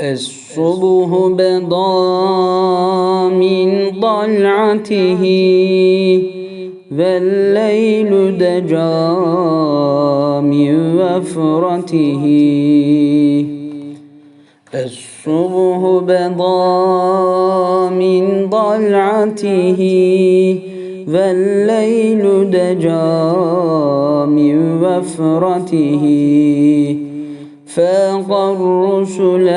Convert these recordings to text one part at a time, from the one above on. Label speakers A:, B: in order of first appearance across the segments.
A: الصبح بدا من طلعته والليل دجا من وفرته. الصبح بدا من ضلعته والليل دجا من وفرته. فاق الرسل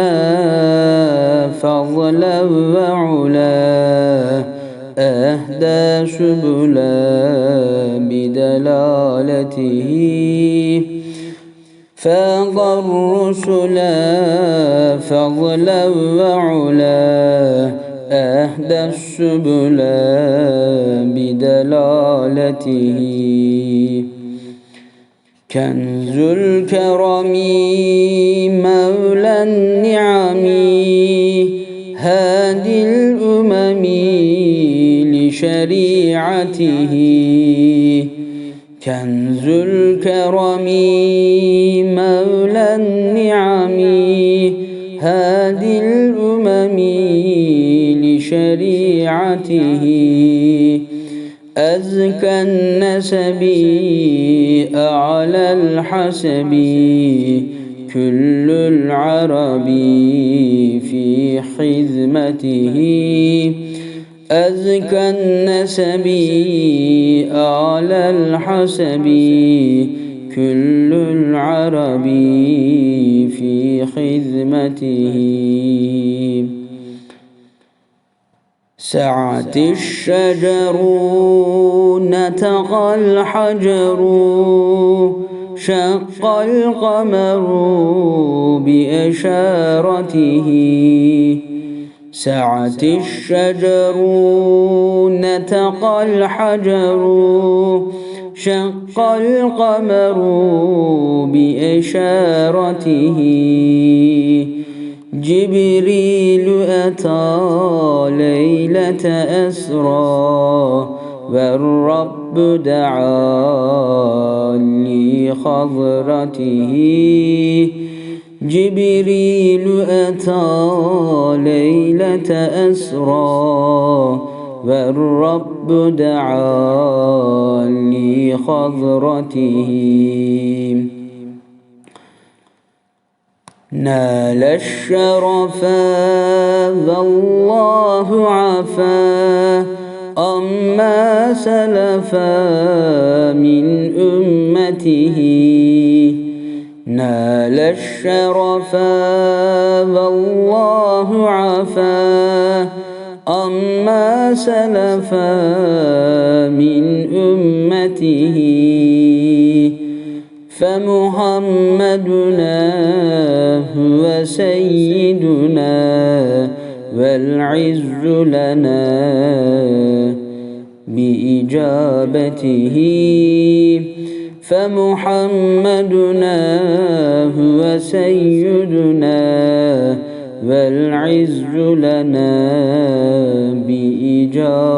A: فضلا وعلا أهدى سبلا بدلالته. فاق الرسل فضلا وعلا أهدى السبل بدلالته. كنز الكرم مولى النعم هادي الأمم لشريعته. كنز الكرم مولى النعم هادي الأمم لشريعته. أزكى النسب أعلى الحسب. كل العرب في خدمته. أزكى النسب أعلى الحسب. كل العرب في خدمته. سعت الشجر نتقى الحجر شق القمر بإشارته سعت الشجر نتقى الحجر شق القمر بإشارته جبريل أتى ليلة أسرى والرب دعا لخضرته. جبريل أتى ليلة أسرى والرب دعا لخضرته. نال الشرف والله عفا. أما سلفا من أمته نال الشرف والله عفا. أما سلفا من أمته فمحمدنا هو سيدنا والعز لنا بإجابته. فمحمدنا هو سيدنا والعز لنا بإجابته.